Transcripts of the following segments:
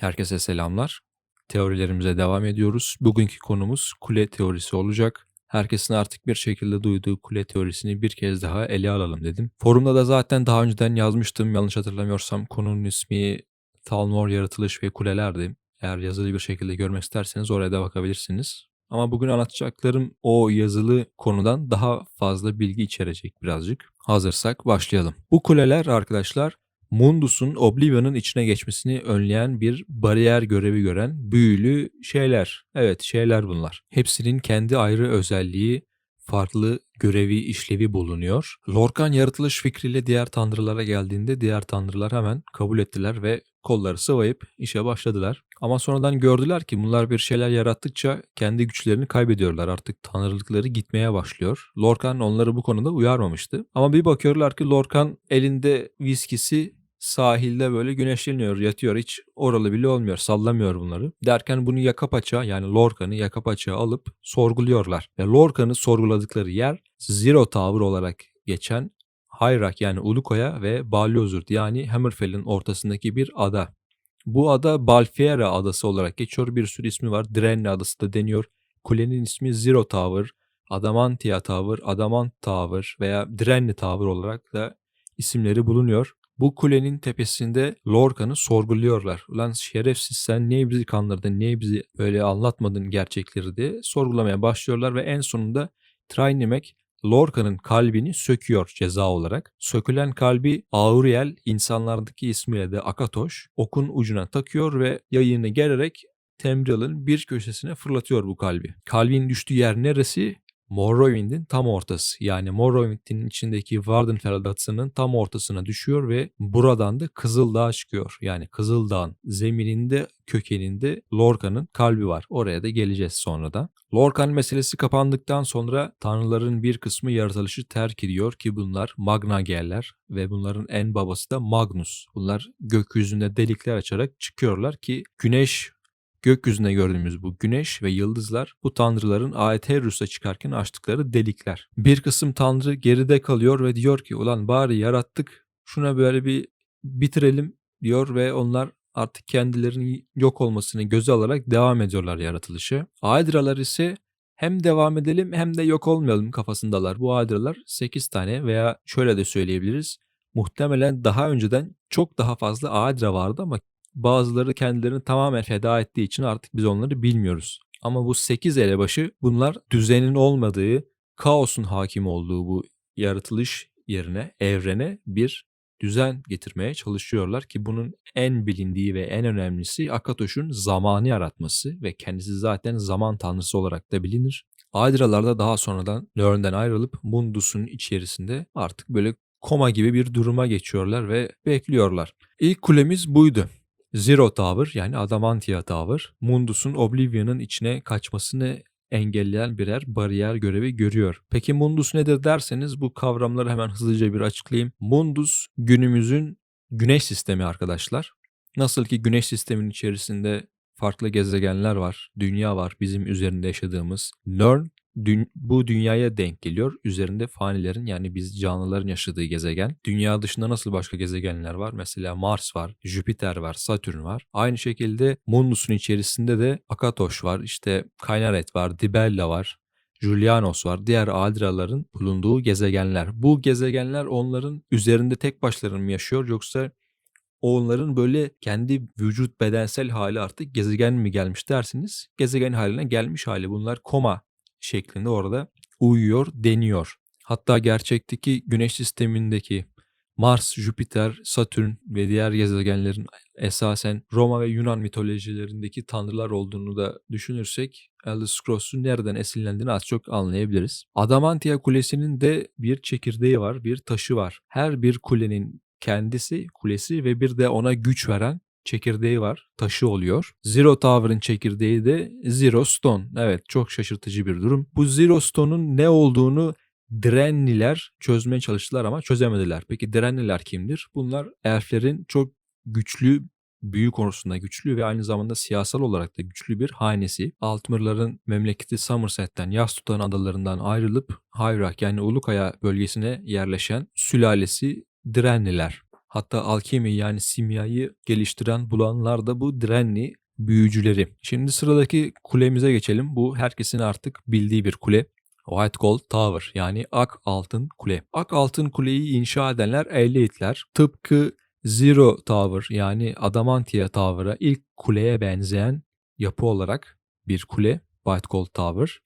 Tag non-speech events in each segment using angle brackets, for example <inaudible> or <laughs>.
Herkese selamlar. Teorilerimize devam ediyoruz. Bugünkü konumuz kule teorisi olacak. Herkesin artık bir şekilde duyduğu kule teorisini bir kez daha ele alalım dedim. Forumda da zaten daha önceden yazmıştım. Yanlış hatırlamıyorsam konunun ismi Talmor Yaratılış ve Kulelerdi. Eğer yazılı bir şekilde görmek isterseniz oraya da bakabilirsiniz. Ama bugün anlatacaklarım o yazılı konudan daha fazla bilgi içerecek birazcık. Hazırsak başlayalım. Bu kuleler arkadaşlar Mundus'un Oblivion'ın içine geçmesini önleyen bir bariyer görevi gören büyülü şeyler. Evet şeyler bunlar. Hepsinin kendi ayrı özelliği, farklı görevi, işlevi bulunuyor. Lorcan yaratılış fikriyle diğer tanrılara geldiğinde diğer tanrılar hemen kabul ettiler ve kolları sıvayıp işe başladılar. Ama sonradan gördüler ki bunlar bir şeyler yarattıkça kendi güçlerini kaybediyorlar. Artık tanrılıkları gitmeye başlıyor. Lorcan onları bu konuda uyarmamıştı. Ama bir bakıyorlar ki Lorcan elinde viskisi sahilde böyle güneşleniyor, yatıyor. Hiç oralı bile olmuyor, sallamıyor bunları. Derken bunu yaka paça yani Lorcan'ı yaka paça alıp sorguluyorlar. Ve Lorcan'ı sorguladıkları yer Zero Tower olarak geçen Hayrak yani Ulukoya ve Balyozur yani Hammerfell'in ortasındaki bir ada. Bu ada Balfiera adası olarak geçiyor. Bir sürü ismi var. Drenli adası da deniyor. Kulenin ismi Zero Tower, Adamantia Tower, Adamant Tower veya Drenli Tower olarak da isimleri bulunuyor. Bu kulenin tepesinde Lorcan'ı sorguluyorlar. Ulan şerefsiz sen niye bizi kandırdın, niye bizi öyle anlatmadın gerçekleri diye sorgulamaya başlıyorlar ve en sonunda Trainemek Lorcan'ın kalbini söküyor ceza olarak. Sökülen kalbi Auriel insanlardaki ismiyle de Akatoş okun ucuna takıyor ve yayını gererek Temril'in bir köşesine fırlatıyor bu kalbi. Kalbin düştüğü yer neresi? Morrowind'in tam ortası. Yani Morrowind'in içindeki Wardenfell adasının tam ortasına düşüyor ve buradan da Kızıldağ çıkıyor. Yani Kızıldağ'ın zemininde kökeninde Lorca'nın kalbi var. Oraya da geleceğiz sonra da. Lorcan meselesi kapandıktan sonra tanrıların bir kısmı yaratılışı terk ediyor ki bunlar Magnagerler ve bunların en babası da Magnus. Bunlar gökyüzünde delikler açarak çıkıyorlar ki güneş Gökyüzünde gördüğümüz bu güneş ve yıldızlar bu tanrıların Aeterus'a çıkarken açtıkları delikler. Bir kısım tanrı geride kalıyor ve diyor ki ulan bari yarattık şuna böyle bir bitirelim diyor ve onlar artık kendilerinin yok olmasını göze alarak devam ediyorlar yaratılışı. Aedralar ise hem devam edelim hem de yok olmayalım kafasındalar. Bu Aedralar 8 tane veya şöyle de söyleyebiliriz. Muhtemelen daha önceden çok daha fazla Aedra vardı ama Bazıları kendilerini tamamen feda ettiği için artık biz onları bilmiyoruz. Ama bu 8 elebaşı bunlar düzenin olmadığı, kaosun hakim olduğu bu yaratılış yerine, evrene bir düzen getirmeye çalışıyorlar ki bunun en bilindiği ve en önemlisi Akatoş'un zamanı yaratması ve kendisi zaten zaman tanrısı olarak da bilinir. Aydralar daha sonradan Nörn'den ayrılıp Mundus'un içerisinde artık böyle koma gibi bir duruma geçiyorlar ve bekliyorlar. İlk kulemiz buydu. Zero Tower yani Adamantia Tower, Mundus'un Oblivion'ın içine kaçmasını engelleyen birer bariyer görevi görüyor. Peki Mundus nedir derseniz bu kavramları hemen hızlıca bir açıklayayım. Mundus günümüzün güneş sistemi arkadaşlar. Nasıl ki güneş sistemin içerisinde farklı gezegenler var, dünya var bizim üzerinde yaşadığımız. Nern dün, bu dünyaya denk geliyor. Üzerinde fanilerin yani biz canlıların yaşadığı gezegen. Dünya dışında nasıl başka gezegenler var? Mesela Mars var, Jüpiter var, Satürn var. Aynı şekilde Mundus'un içerisinde de Akatoş var, işte Kaynaret var, Dibella var. Julianos var. Diğer Adraların bulunduğu gezegenler. Bu gezegenler onların üzerinde tek başlarına mı yaşıyor yoksa onların böyle kendi vücut bedensel hali artık gezegen mi gelmiş dersiniz. Gezegen haline gelmiş hali. Bunlar koma şeklinde orada uyuyor deniyor. Hatta gerçekteki güneş sistemindeki Mars, Jüpiter, Satürn ve diğer gezegenlerin esasen Roma ve Yunan mitolojilerindeki tanrılar olduğunu da düşünürsek Elder Scrolls'un nereden esinlendiğini az çok anlayabiliriz. Adamantia Kulesi'nin de bir çekirdeği var, bir taşı var. Her bir kulenin kendisi, kulesi ve bir de ona güç veren çekirdeği var. Taşı oluyor. Zero Tower'ın çekirdeği de Zero Stone. Evet çok şaşırtıcı bir durum. Bu Zero Stone'un ne olduğunu Drenliler çözmeye çalıştılar ama çözemediler. Peki Drenliler kimdir? Bunlar elflerin çok güçlü büyü konusunda güçlü ve aynı zamanda siyasal olarak da güçlü bir hanesi. Altmırların memleketi Somerset'ten yas tutan adalarından ayrılıp Hayrak yani Ulukaya bölgesine yerleşen sülalesi Drenliler. Hatta alkemi yani simyayı geliştiren bulanlar da bu Drenli büyücüleri. Şimdi sıradaki kulemize geçelim. Bu herkesin artık bildiği bir kule. White Gold Tower yani Ak Altın Kule. Ak Altın Kuleyi inşa edenler Elite'ler. Tıpkı Zero Tower yani Adamantia Tower'a ilk kuleye benzeyen yapı olarak bir kule White Gold Tower.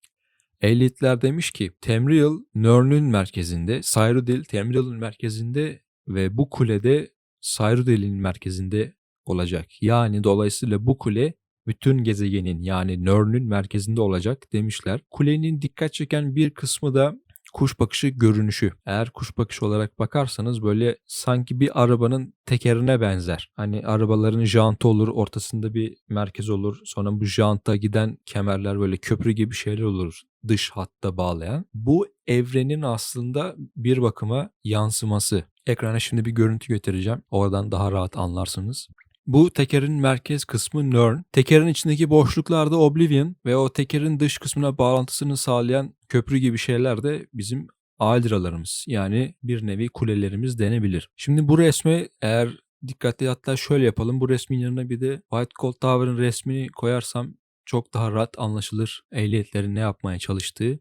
Elite'ler demiş ki Temriel Nörn'ün merkezinde, Cyrodiil Temriel'in merkezinde ve bu kulede Cyrodiil'in merkezinde olacak. Yani dolayısıyla bu kule bütün gezegenin yani Nörn'ün merkezinde olacak demişler. Kulenin dikkat çeken bir kısmı da kuş bakışı görünüşü. Eğer kuş bakışı olarak bakarsanız böyle sanki bir arabanın tekerine benzer. Hani arabaların jantı olur, ortasında bir merkez olur. Sonra bu janta giden kemerler böyle köprü gibi şeyler olur dış hatta bağlayan. Bu evrenin aslında bir bakıma yansıması. Ekrana şimdi bir görüntü getireceğim. Oradan daha rahat anlarsınız. Bu tekerin merkez kısmı Nern. Tekerin içindeki boşluklarda Oblivion ve o tekerin dış kısmına bağlantısını sağlayan köprü gibi şeyler de bizim Aldralarımız. Yani bir nevi kulelerimiz denebilir. Şimdi bu resme eğer dikkatli hatta şöyle yapalım. Bu resmin yanına bir de White Gold Tower'ın resmini koyarsam çok daha rahat anlaşılır ehliyetlerin ne yapmaya çalıştığı.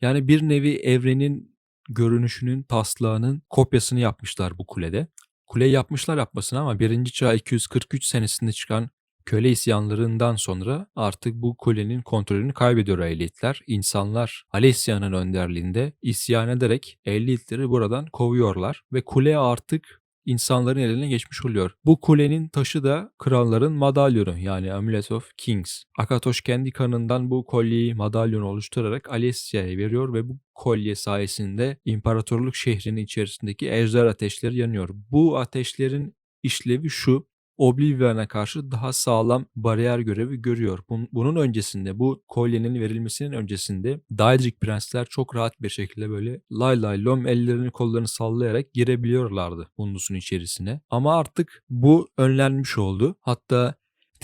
Yani bir nevi evrenin görünüşünün, taslağının kopyasını yapmışlar bu kulede. Kule yapmışlar yapmasına ama 1. çağ 243 senesinde çıkan köle isyanlarından sonra artık bu kulenin kontrolünü kaybediyor ehliyetler. İnsanlar Alesia'nın önderliğinde isyan ederek ehliyetleri buradan kovuyorlar ve kule artık insanların eline geçmiş oluyor. Bu kulenin taşı da kralların madalyonu yani Amulet of Kings. Akatoş kendi kanından bu kolyeyi madalyonu oluşturarak Alessia'ya veriyor ve bu kolye sayesinde imparatorluk şehrinin içerisindeki ejder ateşleri yanıyor. Bu ateşlerin işlevi şu Oblivion'a karşı daha sağlam bariyer görevi görüyor. Bunun öncesinde bu kolyenin verilmesinin öncesinde Daedric prensler çok rahat bir şekilde böyle lay lay lom ellerini kollarını sallayarak girebiliyorlardı Hundus'un içerisine. Ama artık bu önlenmiş oldu. Hatta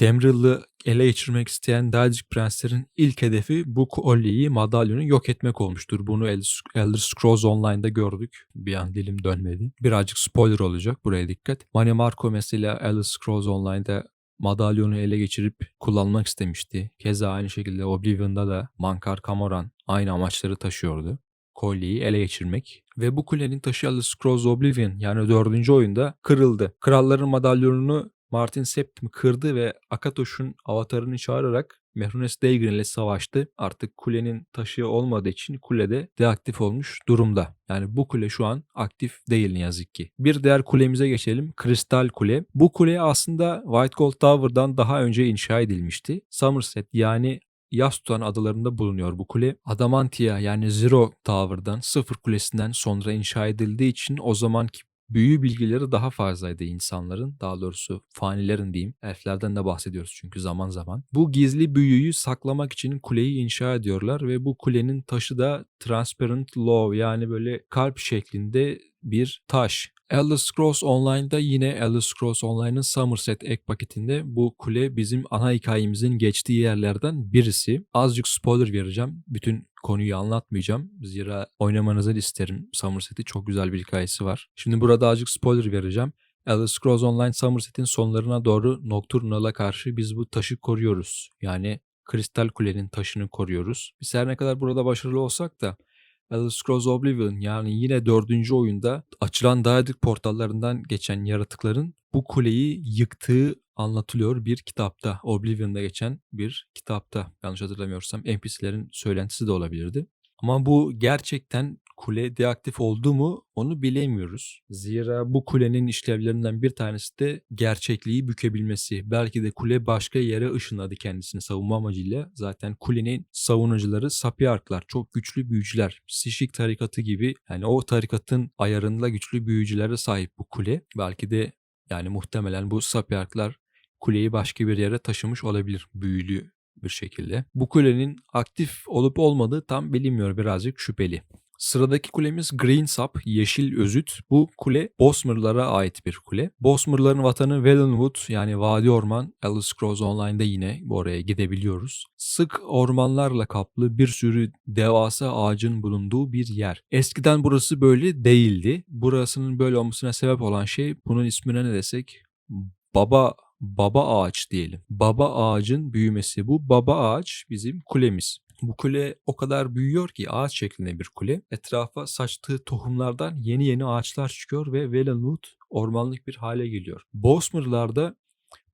Temril'i ele geçirmek isteyen Daedric prenslerin ilk hedefi bu kolyeyi, madalyonu yok etmek olmuştur. Bunu Elder Scrolls Online'da gördük. Bir an dilim dönmedi. Birazcık spoiler olacak. Buraya dikkat. Mani Marco mesela Elder Scrolls Online'da madalyonu ele geçirip kullanmak istemişti. Keza aynı şekilde Oblivion'da da Mankar Camoran aynı amaçları taşıyordu kolyeyi ele geçirmek ve bu kulenin taşı Elder Scrolls Oblivion yani dördüncü oyunda kırıldı. Kralların madalyonunu Martin Septim kırdı ve Akatosh'un avatarını çağırarak Mehrunes Dagon ile savaştı. Artık kulenin taşı olmadığı için kulede deaktif olmuş durumda. Yani bu kule şu an aktif değil ne yazık ki. Bir diğer kulemize geçelim. Kristal Kule. Bu kule aslında White Gold Tower'dan daha önce inşa edilmişti. Somerset yani yas tutan adalarında bulunuyor bu kule. Adamantia yani Zero Tower'dan sıfır kulesinden sonra inşa edildiği için o zamanki büyü bilgileri daha fazlaydı insanların. Daha doğrusu fanilerin diyeyim. Elflerden de bahsediyoruz çünkü zaman zaman. Bu gizli büyüyü saklamak için kuleyi inşa ediyorlar ve bu kulenin taşı da transparent love yani böyle kalp şeklinde bir taş. Elder Scrolls Online'da yine Elder Scrolls Online'ın Somerset ek paketinde bu kule bizim ana hikayemizin geçtiği yerlerden birisi. Azıcık spoiler vereceğim. Bütün konuyu anlatmayacağım. Zira oynamanızı isterim. Somerset'i çok güzel bir hikayesi var. Şimdi burada azıcık spoiler vereceğim. Elder Scrolls Online Somerset'in sonlarına doğru Nocturnal'a karşı biz bu taşı koruyoruz. Yani Kristal Kule'nin taşını koruyoruz. Biz her ne kadar burada başarılı olsak da Elder Scrolls Oblivion yani yine dördüncü oyunda açılan Daedric portallarından geçen yaratıkların bu kuleyi yıktığı anlatılıyor bir kitapta. Oblivion'da geçen bir kitapta. Yanlış hatırlamıyorsam NPC'lerin söylentisi de olabilirdi. Ama bu gerçekten kule deaktif oldu mu onu bilemiyoruz. Zira bu kulenin işlevlerinden bir tanesi de gerçekliği bükebilmesi. Belki de kule başka yere ışınladı kendisini savunma amacıyla. Zaten kulenin savunucuları sapiyarklar, çok güçlü büyücüler. Sişik tarikatı gibi yani o tarikatın ayarında güçlü büyücülere sahip bu kule. Belki de yani muhtemelen bu sapiyarklar kuleyi başka bir yere taşımış olabilir büyülü bir şekilde. Bu kulenin aktif olup olmadığı tam bilinmiyor birazcık şüpheli. Sıradaki kulemiz Green Sap, Yeşil Özüt. Bu kule Bosmer'lara ait bir kule. Bosmer'ların vatanı Valenwood yani Vadi Orman. Elder Scrolls Online'da yine oraya gidebiliyoruz. Sık ormanlarla kaplı bir sürü devasa ağacın bulunduğu bir yer. Eskiden burası böyle değildi. Burasının böyle olmasına sebep olan şey bunun ismine ne desek baba baba ağaç diyelim. Baba ağacın büyümesi bu. Baba ağaç bizim kulemiz. Bu kule o kadar büyüyor ki ağaç şeklinde bir kule. Etrafa saçtığı tohumlardan yeni yeni ağaçlar çıkıyor ve Valenwood ormanlık bir hale geliyor. Bosmer'larda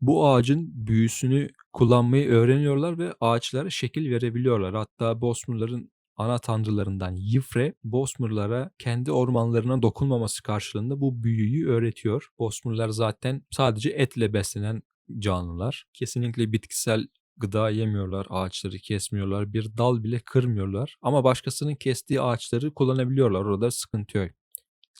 bu ağacın büyüsünü kullanmayı öğreniyorlar ve ağaçlara şekil verebiliyorlar. Hatta Bosmer'ların ana tanrılarından Yifre, Bosmer'lara kendi ormanlarına dokunmaması karşılığında bu büyüyü öğretiyor. Bosmer'lar zaten sadece etle beslenen canlılar. Kesinlikle bitkisel gıda yemiyorlar, ağaçları kesmiyorlar, bir dal bile kırmıyorlar. Ama başkasının kestiği ağaçları kullanabiliyorlar. Orada sıkıntı yok.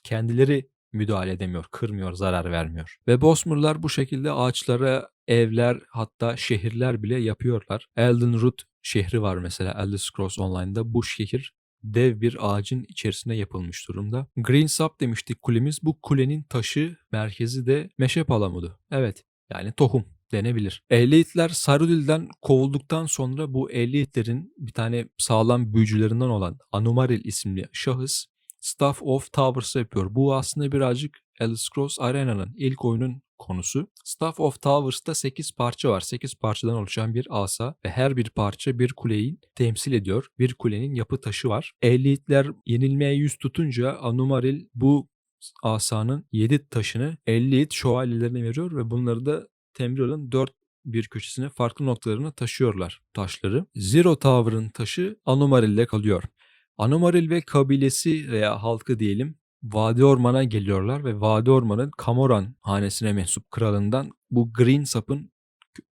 Kendileri müdahale edemiyor, kırmıyor, zarar vermiyor. Ve Bosmer'lar bu şekilde ağaçlara evler hatta şehirler bile yapıyorlar. Eldenroot şehri var mesela Elder Scrolls Online'da. Bu şehir dev bir ağacın içerisine yapılmış durumda. Green Sap demiştik kulemiz. Bu kulenin taşı merkezi de meşe palamudu. Evet yani tohum denebilir. Ehliyetler Sarudil'den kovulduktan sonra bu ehliyetlerin bir tane sağlam büyücülerinden olan Anomaril isimli şahıs Staff of Towers yapıyor. Bu aslında birazcık Elder Scrolls Arena'nın ilk oyunun konusu. Staff of Towers'ta 8 parça var. 8 parçadan oluşan bir asa ve her bir parça bir kuleyi temsil ediyor. Bir kulenin yapı taşı var. Ehliyetler yenilmeye yüz tutunca Anomaril bu asanın 7 taşını 50 şövalyelerine veriyor ve bunları da Temril'in 4 bir köşesine farklı noktalarına taşıyorlar taşları. Zero Tower'ın taşı Anomaril'de kalıyor. Anomaril ve kabilesi veya halkı diyelim Vadi Orman'a geliyorlar ve Vadi Orman'ın Kamoran hanesine mensup kralından bu Green Sap'ın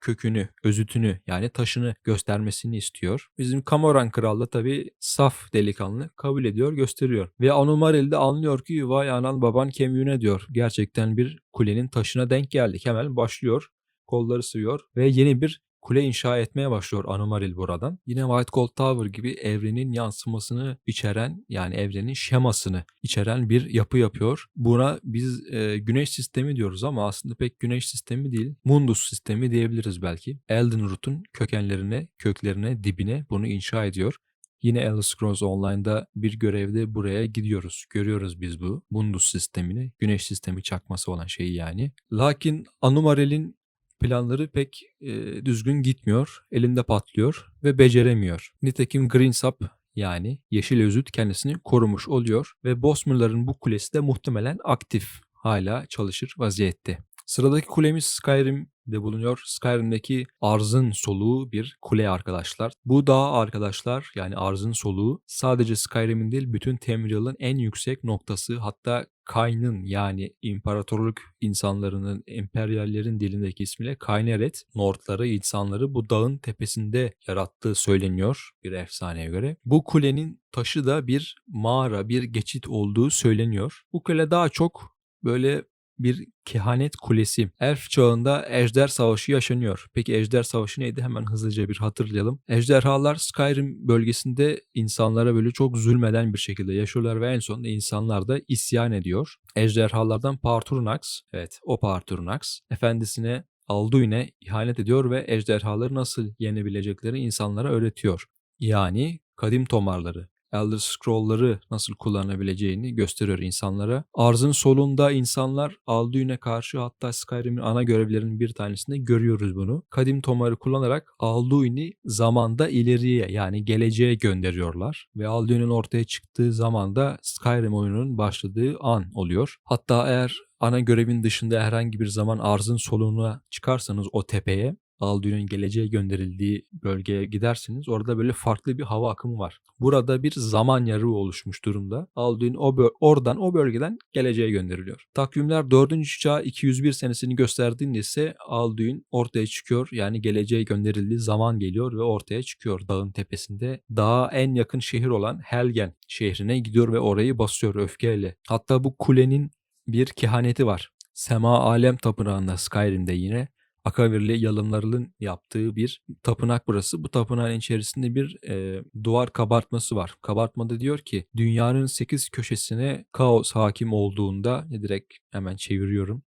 kökünü, özütünü yani taşını göstermesini istiyor. Bizim Kamoran Kral da tabii saf delikanlı kabul ediyor, gösteriyor. Ve Anomaril de anlıyor ki vay anan baban kemiğine diyor. Gerçekten bir kulenin taşına denk geldik. Hemen başlıyor, kolları sıvıyor ve yeni bir kule inşa etmeye başlıyor Anomaril buradan. Yine White Gold Tower gibi evrenin yansımasını içeren yani evrenin şemasını içeren bir yapı yapıyor. Buna biz e, güneş sistemi diyoruz ama aslında pek güneş sistemi değil. Mundus sistemi diyebiliriz belki. Elden Root'un kökenlerine, köklerine, dibine bunu inşa ediyor. Yine Elder Scrolls Online'da bir görevde buraya gidiyoruz. Görüyoruz biz bu Mundus sistemini. Güneş sistemi çakması olan şeyi yani. Lakin Anomaril'in planları pek e, düzgün gitmiyor, elinde patlıyor ve beceremiyor. Nitekim Green Sap yani Yeşil Özüt kendisini korumuş oluyor ve Bosmer'ların bu kulesi de muhtemelen aktif hala çalışır vaziyette. Sıradaki kulemiz Skyrim'de bulunuyor. Skyrim'deki arzın soluğu bir kule arkadaşlar. Bu dağ arkadaşlar yani arzın soluğu sadece Skyrim'in değil bütün Tamriel'ın en yüksek noktası hatta Kayn'ın yani imparatorluk insanlarının, emperyallerin dilindeki ismiyle Kayneret, Nordları, insanları bu dağın tepesinde yarattığı söyleniyor bir efsaneye göre. Bu kulenin taşı da bir mağara, bir geçit olduğu söyleniyor. Bu kule daha çok böyle bir kehanet kulesi. Elf çağında Ejder Savaşı yaşanıyor. Peki Ejder Savaşı neydi? Hemen hızlıca bir hatırlayalım. Ejderhalar Skyrim bölgesinde insanlara böyle çok zulmeden bir şekilde yaşıyorlar ve en sonunda insanlar da isyan ediyor. Ejderhalardan Parturnax, evet o Parturnax, efendisine Alduin'e ihanet ediyor ve ejderhaları nasıl yenebilecekleri insanlara öğretiyor. Yani kadim tomarları, Elder Scroll'ları nasıl kullanabileceğini gösteriyor insanlara. Arzın solunda insanlar Alduin'e karşı hatta Skyrim'in ana görevlerinin bir tanesinde görüyoruz bunu. Kadim tomarı kullanarak Alduin'i zamanda ileriye yani geleceğe gönderiyorlar. Ve Alduin'in ortaya çıktığı zaman da Skyrim oyununun başladığı an oluyor. Hatta eğer ana görevin dışında herhangi bir zaman arzın soluna çıkarsanız o tepeye Alduin'in geleceğe gönderildiği bölgeye gidersiniz. Orada böyle farklı bir hava akımı var. Burada bir zaman yarığı oluşmuş durumda. Alduin o oradan o bölgeden geleceğe gönderiliyor. Takvimler 4. çağ 201 senesini gösterdiğinde ise Alduin ortaya çıkıyor. Yani geleceğe gönderildiği zaman geliyor ve ortaya çıkıyor dağın tepesinde. Dağa en yakın şehir olan Helgen şehrine gidiyor ve orayı basıyor öfkeyle. Hatta bu kulenin bir kehaneti var. Sema Alem Tapınağı'nda Skyrim'de yine Akavirli yalımlarının yaptığı bir tapınak burası. Bu tapınağın içerisinde bir e, duvar kabartması var. Kabartmada diyor ki dünyanın 8 köşesine kaos hakim olduğunda direkt hemen çeviriyorum.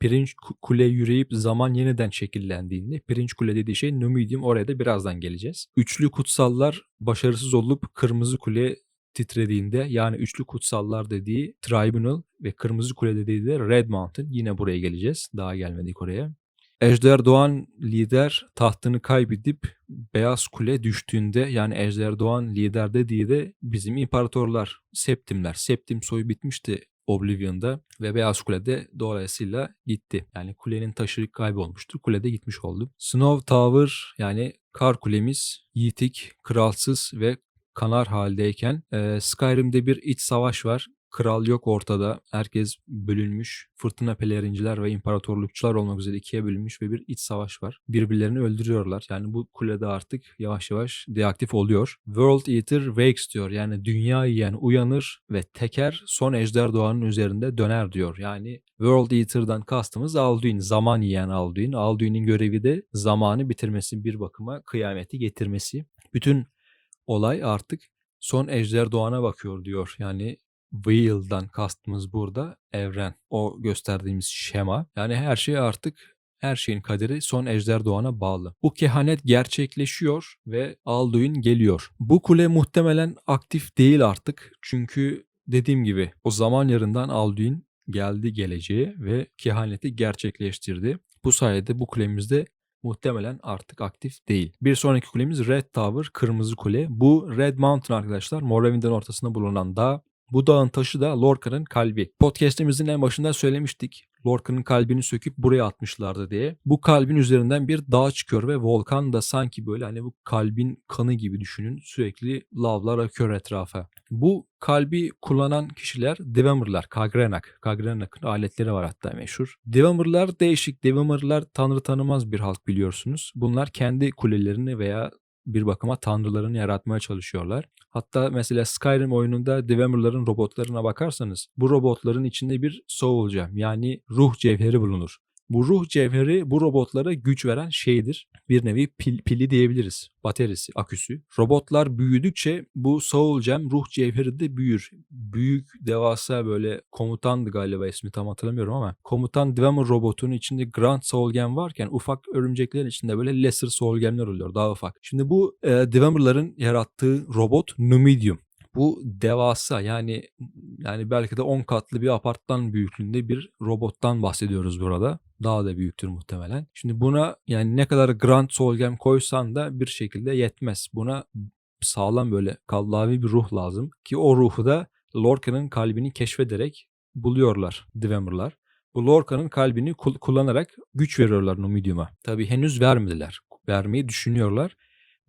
Pirinç ku- kule yürüyüp zaman yeniden şekillendiğinde pirinç kule dediği şey Numidium oraya da birazdan geleceğiz. Üçlü kutsallar başarısız olup kırmızı kule titrediğinde yani üçlü kutsallar dediği Tribunal ve kırmızı kule dediği de Red Mountain yine buraya geleceğiz. Daha gelmedik oraya. Ejder Doğan lider tahtını kaybedip Beyaz Kule düştüğünde yani Ejder Doğan lider dediği de bizim imparatorlar, Septimler. Septim soyu bitmişti Oblivion'da ve Beyaz Kule'de dolayısıyla gitti. Yani kulenin taşı kaybolmuştu. Kule de gitmiş oldu. Snow Tower yani kar kulemiz yitik, kralsız ve kanar haldeyken e, Skyrim'de bir iç savaş var. Kral yok ortada. Herkes bölünmüş. Fırtına pelerinciler ve imparatorlukçular olmak üzere ikiye bölünmüş ve bir iç savaş var. Birbirlerini öldürüyorlar. Yani bu kulede artık yavaş yavaş deaktif oluyor. World Eater wakes diyor. Yani dünya yiyen uyanır ve teker son ejder doğanın üzerinde döner diyor. Yani World Eater'dan kastımız Alduin. Zaman yiyen Alduin. Alduin'in görevi de zamanı bitirmesi bir bakıma kıyameti getirmesi. Bütün olay artık son ejder doğana bakıyor diyor. Yani Wheel'dan kastımız burada evren. O gösterdiğimiz şema. Yani her şey artık her şeyin kaderi son ejder doğana bağlı. Bu kehanet gerçekleşiyor ve Alduin geliyor. Bu kule muhtemelen aktif değil artık. Çünkü dediğim gibi o zaman yarından Alduin geldi geleceğe ve kehaneti gerçekleştirdi. Bu sayede bu kulemizde muhtemelen artık aktif değil. Bir sonraki kulemiz Red Tower, Kırmızı Kule. Bu Red Mountain arkadaşlar. Morrowind'in ortasında bulunan dağ. Bu dağın taşı da Lorca'nın kalbi. Podcast'imizin en başında söylemiştik. Lorca'nın kalbini söküp buraya atmışlardı diye. Bu kalbin üzerinden bir dağ çıkıyor ve volkan da sanki böyle hani bu kalbin kanı gibi düşünün. Sürekli lavlar akıyor etrafa. Bu kalbi kullanan kişiler Devamer'lar, Kagrenak. Kagrenak'ın aletleri var hatta meşhur. Devamer'lar değişik. Devamer'lar tanrı tanımaz bir halk biliyorsunuz. Bunlar kendi kulelerini veya bir bakıma tanrılarını yaratmaya çalışıyorlar. Hatta mesela Skyrim oyununda Devamer'ların robotlarına bakarsanız bu robotların içinde bir soul gem yani ruh cevheri bulunur. Bu ruh cevheri bu robotlara güç veren şeydir. Bir nevi pil, pili diyebiliriz. Baterisi, aküsü. Robotlar büyüdükçe bu Soul Gem ruh cevheri de büyür. Büyük, devasa böyle komutandı galiba ismi tam hatırlamıyorum ama komutan Dwemer robotunun içinde Grand Soul Gem varken ufak örümceklerin içinde böyle Lesser Soul Gem'ler oluyor daha ufak. Şimdi bu e, Dwemer'ların yarattığı robot Numidium. Bu devasa yani yani belki de 10 katlı bir apartman büyüklüğünde bir robottan bahsediyoruz burada. Daha da büyüktür muhtemelen. Şimdi buna yani ne kadar Grand Soul Gem koysan da bir şekilde yetmez. Buna sağlam böyle kallavi bir ruh lazım. Ki o ruhu da Lorca'nın kalbini keşfederek buluyorlar Dwemer'lar. Bu Lorca'nın kalbini kul- kullanarak güç veriyorlar Numidium'a. Tabi henüz vermediler. Vermeyi düşünüyorlar.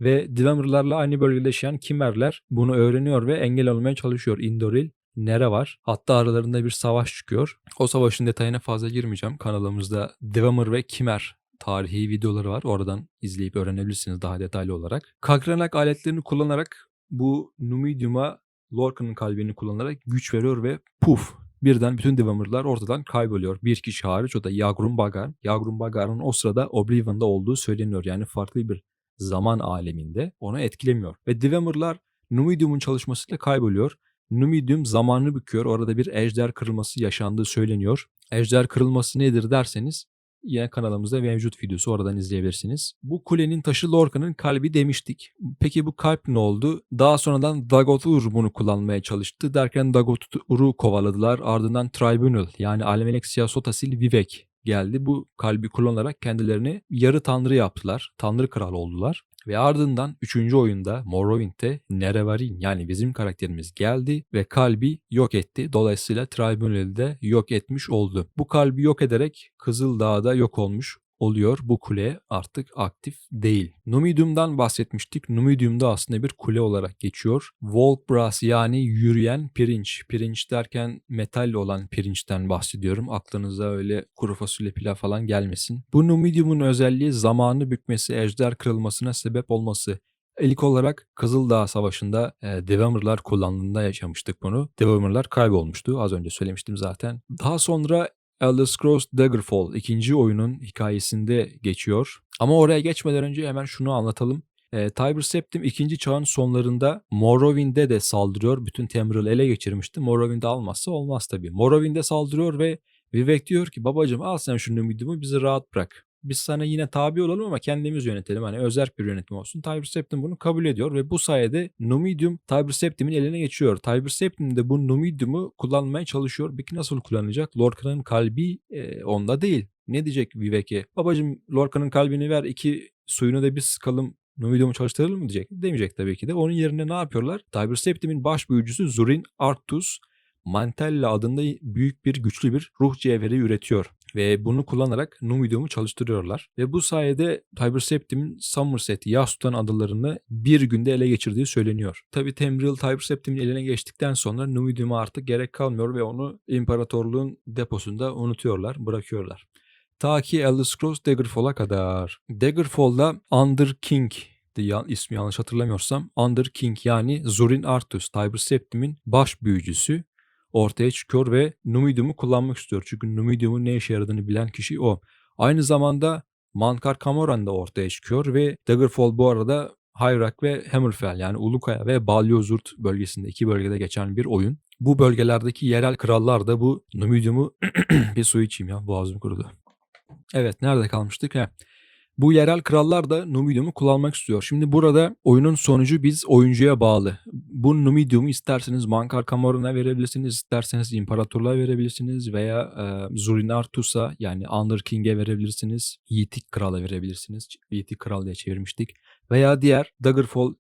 Ve Dwemer'larla aynı bölgede yaşayan Kimmerler bunu öğreniyor ve engel olmaya çalışıyor. Indoril, Nere var. Hatta aralarında bir savaş çıkıyor. O savaşın detayına fazla girmeyeceğim. Kanalımızda Dwemer ve Kimmer tarihi videoları var. Oradan izleyip öğrenebilirsiniz daha detaylı olarak. Kagrenak aletlerini kullanarak bu Numidium'a Lorca'nın kalbini kullanarak güç veriyor ve puf birden bütün Dwemer'lar ortadan kayboluyor. Bir kişi hariç o da Yagrum Bagar. Yagrum Bagar'ın o sırada Oblivion'da olduğu söyleniyor. Yani farklı bir zaman aleminde onu etkilemiyor. Ve Dwemer'lar Numidium'un çalışmasıyla kayboluyor. Numidium zamanını büküyor. Orada bir ejder kırılması yaşandığı söyleniyor. Ejder kırılması nedir derseniz yine kanalımızda mevcut videosu oradan izleyebilirsiniz. Bu kulenin taşı Lorca'nın kalbi demiştik. Peki bu kalp ne oldu? Daha sonradan Dagotur bunu kullanmaya çalıştı. Derken Dagotur'u kovaladılar. Ardından Tribunal yani Almelexia Sotasil Vivek geldi. Bu kalbi kullanarak kendilerini yarı tanrı yaptılar. Tanrı kral oldular. Ve ardından 3. oyunda Morrowind'de Nerevarin yani bizim karakterimiz geldi ve kalbi yok etti. Dolayısıyla Tribunal'i de yok etmiş oldu. Bu kalbi yok ederek Kızıl Dağ'da yok olmuş oluyor. Bu kule artık aktif değil. Numidium'dan bahsetmiştik. Numidium'da aslında bir kule olarak geçiyor. Volkbrass yani yürüyen pirinç. Pirinç derken metal olan pirinçten bahsediyorum. Aklınıza öyle kuru fasulye pilav falan gelmesin. Bu Numidium'un özelliği zamanı bükmesi, ejder kırılmasına sebep olması. İlk olarak Kızıldağ Savaşı'nda e, Devamer'lar kullandığında yaşamıştık bunu. Devamer'lar kaybolmuştu. Az önce söylemiştim zaten. Daha sonra Elder Scrolls Daggerfall ikinci oyunun hikayesinde geçiyor. Ama oraya geçmeden önce hemen şunu anlatalım. E, Tiber Septim ikinci çağın sonlarında Morrowind'e de saldırıyor. Bütün Tamriel'i ele geçirmişti. Morrowind'i almazsa olmaz tabii. Morrowind'e saldırıyor ve Vivek diyor ki babacım al sen şu Numidium'u bizi rahat bırak. Biz sana yine tabi olalım ama kendimiz yönetelim. Hani özel bir yönetim olsun. Tiber Septim bunu kabul ediyor ve bu sayede Numidium Tiber Septim'in eline geçiyor. Tiber Septim de bu Numidium'u kullanmaya çalışıyor. Peki nasıl kullanacak? Lorca'nın kalbi e, onda değil. Ne diyecek Vivek'e? Babacım Lorca'nın kalbini ver iki suyunu da biz sıkalım Numidium'u çalıştıralım mı diyecek. Demeyecek tabii ki de. Onun yerine ne yapıyorlar? Tiber Septim'in baş büyücüsü Zurin Arctus Mantella adında büyük bir güçlü bir ruh cevheri üretiyor. Ve bunu kullanarak Numidium'u çalıştırıyorlar. Ve bu sayede Tiber Septim'in Somerset, Yasutan adalarını bir günde ele geçirdiği söyleniyor. Tabi Tamriel Tiber eline geçtikten sonra Numidium'a artık gerek kalmıyor ve onu imparatorluğun deposunda unutuyorlar, bırakıyorlar. Ta ki Elder Scrolls Daggerfall'a kadar. Daggerfall'da Under King ismi yanlış hatırlamıyorsam Under King yani Zorin Artus, Tiber Septim'in baş büyücüsü ortaya çıkıyor ve Numidium'u kullanmak istiyor. Çünkü Numidium'un ne işe yaradığını bilen kişi o. Aynı zamanda Mankar Camoran da ortaya çıkıyor ve Daggerfall bu arada Hayrak ve Hammerfell yani Ulukaya ve Balyozurt bölgesinde iki bölgede geçen bir oyun. Bu bölgelerdeki yerel krallar da bu Numidium'u <clears throat> bir su içeyim ya boğazım kurudu. Evet nerede kalmıştık? He. Bu yerel krallar da Numidium'u kullanmak istiyor. Şimdi burada oyunun sonucu biz oyuncuya bağlı. Bu Numidium'u isterseniz Mankar Camoran'a verebilirsiniz, isterseniz İmparatorluğa verebilirsiniz veya e, Zurinartus'a yani Under King'e verebilirsiniz. Yiğitik Kral'a verebilirsiniz. Yiğitik Kral diye çevirmiştik. Veya diğer Daggerfall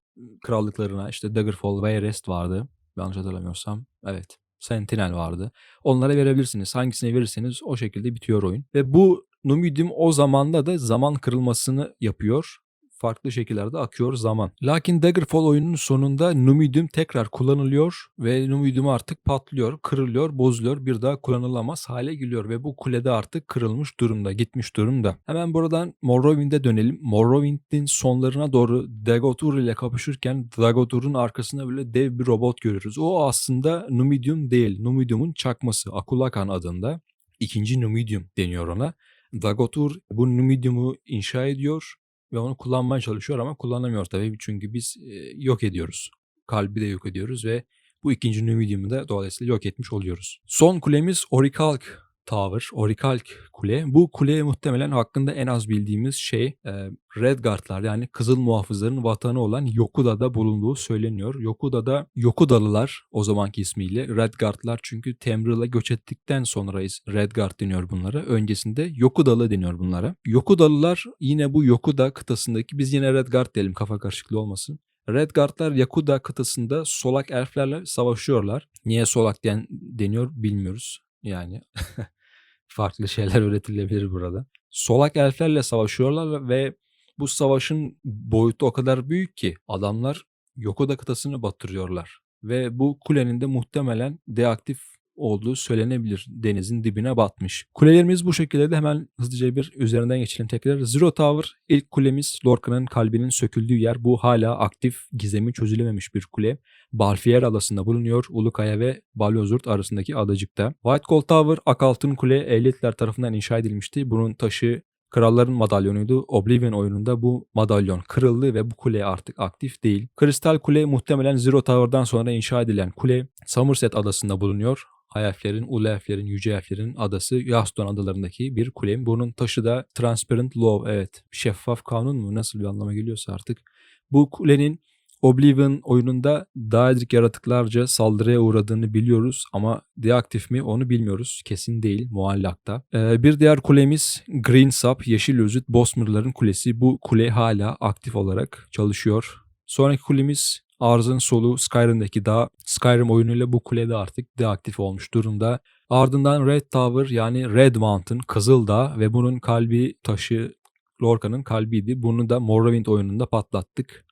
krallıklarına işte Daggerfall ve Rest vardı. Yanlış hatırlamıyorsam. Evet. Sentinel vardı. Onlara verebilirsiniz. Hangisine verirseniz o şekilde bitiyor oyun. Ve bu Numidium o zamanda da zaman kırılmasını yapıyor. Farklı şekillerde akıyor zaman. Lakin Daggerfall oyunun sonunda Numidium tekrar kullanılıyor ve Numidium artık patlıyor, kırılıyor, bozuluyor. Bir daha kullanılamaz hale geliyor ve bu kulede artık kırılmış durumda, gitmiş durumda. Hemen buradan Morrowind'e dönelim. Morrowind'in sonlarına doğru Dagotur ile kapışırken Dagotur'un arkasında böyle dev bir robot görürüz. O aslında Numidium değil, Numidium'un çakması Akulakan adında. İkinci Numidium deniyor ona. Dagotur bu Numidium'u inşa ediyor ve onu kullanmaya çalışıyor ama kullanamıyor tabii çünkü biz yok ediyoruz. Kalbi de yok ediyoruz ve bu ikinci Numidium'u da dolayısıyla yok etmiş oluyoruz. Son kulemiz Orichalc Tower, Orichalc Kule. Bu kule muhtemelen hakkında en az bildiğimiz şey e, Redguardlar yani Kızıl Muhafızların vatanı olan Yokuda'da bulunduğu söyleniyor. Yokuda'da Yokudalılar o zamanki ismiyle Redguardlar çünkü Temril'e göç ettikten sonra Redguard deniyor bunlara. Öncesinde Yokudalı deniyor bunlara. Yokudalılar yine bu Yokuda kıtasındaki biz yine Redguard diyelim kafa karışıklığı olmasın. Redguardlar Yakuda kıtasında solak elflerle savaşıyorlar. Niye solak den deniyor bilmiyoruz. Yani <laughs> farklı şeyler <laughs> üretilebilir burada. Solak elflerle savaşıyorlar ve bu savaşın boyutu o kadar büyük ki adamlar Yokoda kıtasını batırıyorlar. Ve bu kulenin de muhtemelen deaktif olduğu söylenebilir. Denizin dibine batmış. Kulelerimiz bu şekilde de hemen hızlıca bir üzerinden geçelim tekrar. Zero Tower ilk kulemiz Lorca'nın kalbinin söküldüğü yer. Bu hala aktif gizemi çözülememiş bir kule. Balfier adasında bulunuyor. Ulukaya ve Balyozurt arasındaki adacıkta. White Gold Tower Akaltın Kule Ehliyetler tarafından inşa edilmişti. Bunun taşı Kralların madalyonuydu. Oblivion oyununda bu madalyon kırıldı ve bu kule artık aktif değil. Kristal Kule muhtemelen Zero Tower'dan sonra inşa edilen kule Somerset adasında bulunuyor. Elf'lerin, Ulu Elf'lerin, Yüce Elf'lerin adası Yaston adalarındaki bir kule. Bunun taşı da Transparent Law, evet şeffaf kanun mu nasıl bir anlama geliyorsa artık. Bu kulenin Oblivion oyununda Daedric yaratıklarca saldırıya uğradığını biliyoruz ama deaktif mi onu bilmiyoruz. Kesin değil muallakta. Ee, bir diğer kulemiz Green Sap, Yeşil Özüt, Bosmer'ların kulesi. Bu kule hala aktif olarak çalışıyor. Sonraki kulemiz Arz'ın solu Skyrim'deki dağ. Skyrim oyunuyla bu kule de artık deaktif olmuş durumda. Ardından Red Tower yani Red Mountain, Kızıl Dağ ve bunun kalbi taşı Lorca'nın kalbiydi. Bunu da Morrowind oyununda patlattık.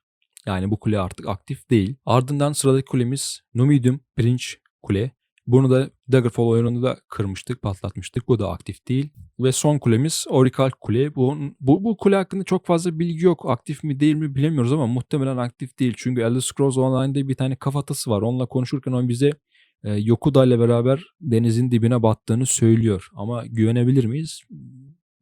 Yani bu kule artık aktif değil. Ardından sıradaki kulemiz Numidium Pirinç Kule. Bunu da Daggerfall oyununda da kırmıştık, patlatmıştık. Bu da aktif değil. Ve son kulemiz Oracle Kule. Bu, bu, bu kule hakkında çok fazla bilgi yok. Aktif mi değil mi bilemiyoruz ama muhtemelen aktif değil. Çünkü Elder Scrolls Online'da bir tane kafatası var. Onunla konuşurken o bize e, Yokuda ile beraber denizin dibine battığını söylüyor. Ama güvenebilir miyiz?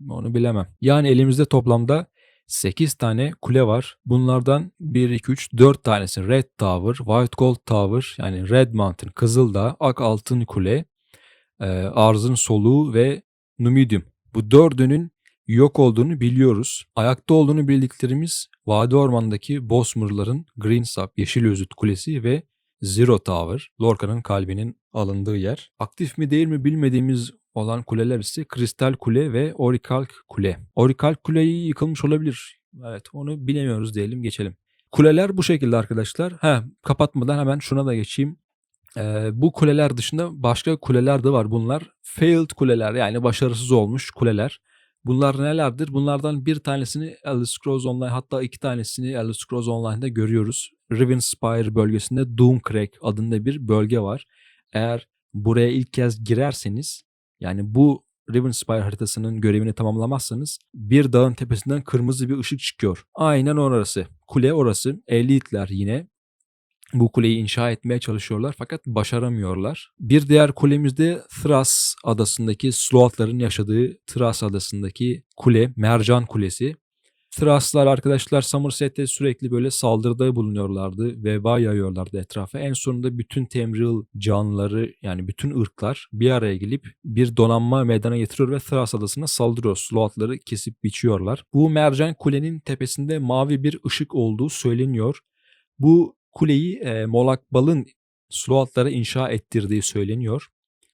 Onu bilemem. Yani elimizde toplamda 8 tane kule var. Bunlardan 1, 2, 3, 4 tanesi Red Tower, White Gold Tower yani Red Mountain, Kızıldağ, Ak Altın Kule, e, Arzın Soluğu ve Numidium. Bu dördünün yok olduğunu biliyoruz. Ayakta olduğunu bildiklerimiz Vadi Orman'daki Bosmer'ların Green Sap, Yeşil Özüt Kulesi ve Zero Tower, Lorca'nın kalbinin alındığı yer. Aktif mi değil mi bilmediğimiz olan kuleler ise Kristal Kule ve Orikalk Kule. Orikalk Kule'yi yıkılmış olabilir. Evet onu bilemiyoruz diyelim geçelim. Kuleler bu şekilde arkadaşlar. Ha kapatmadan hemen şuna da geçeyim. Ee, bu kuleler dışında başka kuleler de var. Bunlar failed kuleler yani başarısız olmuş kuleler. Bunlar nelerdir? Bunlardan bir tanesini Elder Scrolls Online hatta iki tanesini Elder Scrolls Online'da görüyoruz. Rivenspire bölgesinde Doomcrag adında bir bölge var. Eğer buraya ilk kez girerseniz yani bu Rivenspire haritasının görevini tamamlamazsanız bir dağın tepesinden kırmızı bir ışık çıkıyor. Aynen orası. Kule orası. Elitler yine bu kuleyi inşa etmeye çalışıyorlar fakat başaramıyorlar. Bir diğer kulemizde Thras adasındaki Slothların yaşadığı Thras adasındaki kule, Mercan Kulesi. Thraslar arkadaşlar Somerset'te sürekli böyle saldırıda bulunuyorlardı. Veba yayıyorlardı etrafa. En sonunda bütün Temril canlıları yani bütün ırklar bir araya gelip bir donanma meydana getiriyor ve Thras adasına saldırıyor. Slothları kesip biçiyorlar. Bu Mercan Kule'nin tepesinde mavi bir ışık olduğu söyleniyor. Bu kuleyi e, Molak Bal'ın Sloatlara inşa ettirdiği söyleniyor.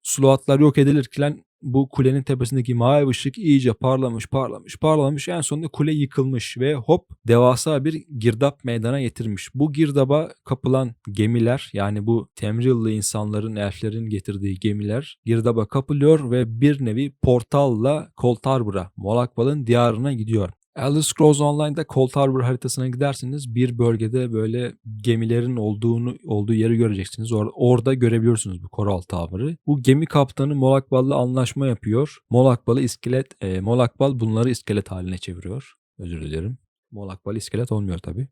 Sloatlar yok edilirken bu kulenin tepesindeki mavi ışık iyice parlamış parlamış parlamış en sonunda kule yıkılmış ve hop devasa bir girdap meydana getirmiş. Bu girdaba kapılan gemiler yani bu Temrilli insanların elflerin getirdiği gemiler girdaba kapılıyor ve bir nevi portalla Koltarbur'a Molakbal'ın diyarına gidiyor. Elder Scrolls Online'da Cold Harbor haritasına giderseniz bir bölgede böyle gemilerin olduğunu olduğu yeri göreceksiniz. Or orada görebiliyorsunuz bu Coral Tower'ı. Bu gemi kaptanı Molakbal'la anlaşma yapıyor. Molakbal'ı iskelet, e, Molakbal bunları iskelet haline çeviriyor. Özür dilerim. Molakbal iskelet olmuyor tabi.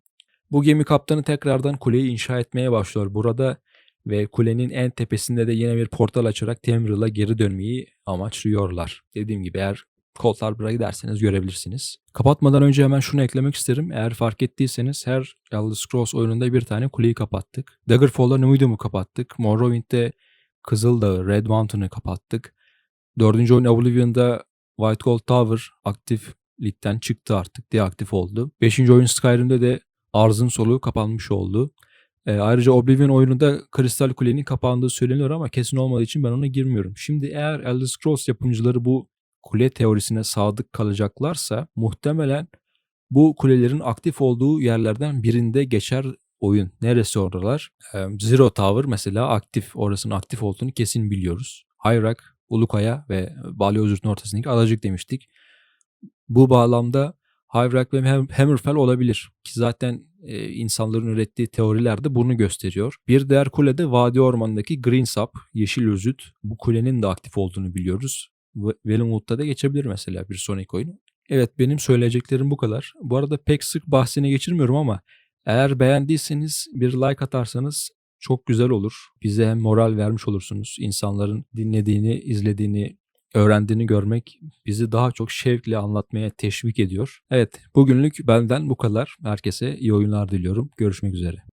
Bu gemi kaptanı tekrardan kuleyi inşa etmeye başlıyor burada ve kulenin en tepesinde de yine bir portal açarak Temril'a geri dönmeyi amaçlıyorlar. Dediğim gibi eğer Cold Harbor'a giderseniz görebilirsiniz. Kapatmadan önce hemen şunu eklemek isterim. Eğer fark ettiyseniz her Elder Scrolls oyununda bir tane kuleyi kapattık. Daggerfall'da Numidium'u kapattık. Morrowind'de Kızıldağ'ı, Red Mountain'ı kapattık. Dördüncü oyun Oblivion'da White Gold Tower aktiflikten çıktı artık. Deaktif oldu. Beşinci oyun Skyrim'de de Arz'ın soluğu kapanmış oldu. E, ayrıca Oblivion oyununda Kristal Kule'nin kapandığı söyleniyor ama kesin olmadığı için ben ona girmiyorum. Şimdi eğer Elder Scrolls yapımcıları bu kule teorisine sadık kalacaklarsa muhtemelen bu kulelerin aktif olduğu yerlerden birinde geçer oyun. Neresi oralar? Zero Tower mesela aktif, orasının aktif olduğunu kesin biliyoruz. Hayrak, Ulukaya ve Balyozurt'un ortasındaki adacık demiştik. Bu bağlamda Hayrak ve Hammerfell olabilir. Ki zaten e, insanların ürettiği teoriler de bunu gösteriyor. Bir diğer kule de Vadi Ormanı'ndaki Green Sap, Yeşil Özüt. Bu kulenin de aktif olduğunu biliyoruz. Wellingwood'da da geçebilir mesela bir sonraki oyun. Evet benim söyleyeceklerim bu kadar. Bu arada pek sık bahsine geçirmiyorum ama eğer beğendiyseniz bir like atarsanız çok güzel olur. Bize hem moral vermiş olursunuz. İnsanların dinlediğini, izlediğini, öğrendiğini görmek bizi daha çok şevkle anlatmaya teşvik ediyor. Evet bugünlük benden bu kadar. Herkese iyi oyunlar diliyorum. Görüşmek üzere.